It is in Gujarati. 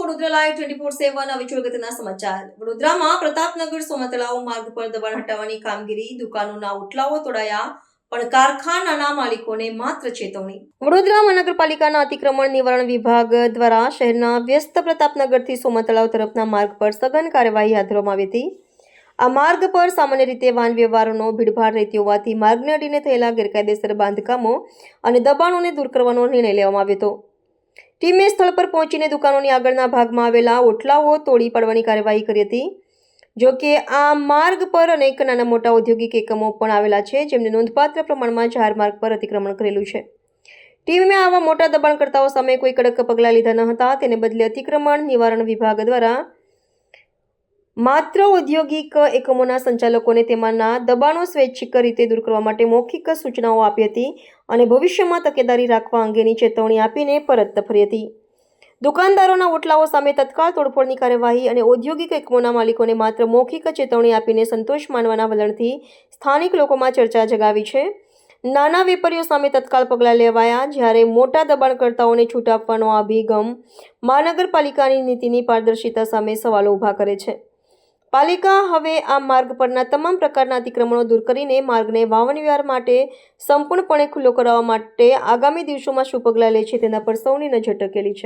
Vadodara live twenty four seven હવે સમાચાર. વડોદરામાં પ્રતાપનગર સોમા માર્ગ પર દબાણ હટાવવાની કામગીરી, દુકાનોના ઓટલાઓ તોડાયા, પણ કારખાનાના માલિકોને માત્ર ચેતવણી. વડોદરા મહાનગરપાલિકાના અતિક્રમણ નિવારણ વિભાગ દ્વારા શહેરના વ્યસ્ત પ્રતાપનગરથી સોમા તરફના માર્ગ પર સઘન કાર્યવાહી હાથ ધરવામાં આવી હતી. આ માર્ગ પર સામાન્ય રીતે વાહન વ્યવહારોનો ભીડભાડ રહેતી હોવાથી માર્ગને અડીને થયેલા ગેરકાયદેસર બાંધકામો અને દબાણોને દૂર કરવાનો નિર્ણય લેવામાં આવ્યો હતો. ટીમે સ્થળ પર પહોંચીને દુકાનોની આગળના ભાગમાં આવેલા ઓટલાઓ તોડી પાડવાની કાર્યવાહી કરી હતી. જો કે આ માર્ગ પર અનેક નાના મોટા ઔદ્યોગિક એકમો પણ આવેલા છે, જેમને નોંધપાત્ર પ્રમાણમાં જાહેર માર્ગ પર અતિક્રમણ કરેલું છે. ટીમે આવા મોટા દબાણકર્તાઓ સામે કોઈ કડક પગલાં લીધા ન હતા. તેને બદલે અતિક્રમણ નિવારણ વિભાગ દ્વારા માત્ર ઔદ્યોગિક એકમોના સંચાલકોને તેમાંના દબાણો સ્વૈચ્છિક રીતે દૂર કરવા માટે મૌખિક સૂચનાઓ આપી હતી અને ભવિષ્યમાં તકેદારી રાખવા અંગેની ચેતવણી આપીને પરત ફરી હતી. દુકાનદારોના ઓટલાઓ સામે તત્કાળ તોડફોડની કાર્યવાહી અને ઔદ્યોગિક એકમોના માલિકોને માત્ર મૌખિક ચેતવણી આપીને સંતોષ માનવાના વલણથી સ્થાનિક લોકોમાં ચર્ચા જગાવી છે. નાના વેપારીઓ સામે તત્કાળ પગલાં લેવાયા જ્યારે મોટા દબાણકર્તાઓને છૂટ આપવાનો અભિગમ મહાનગરપાલિકાની નીતિની પારદર્શિતા સામે સવાલો ઊભા કરે છે. પાલિકા હવે આ માર્ગ પરના તમામ પ્રકારના અતિક્રમણો દૂર કરીને માર્ગને વાવણ વ્યવહાર માટે સંપૂર્ણપણે ખુલ્લો કરાવવા માટે આગામી દિવસોમાં શું પગલાં લે છે તેના પર સૌની નજર ટકેલી છે.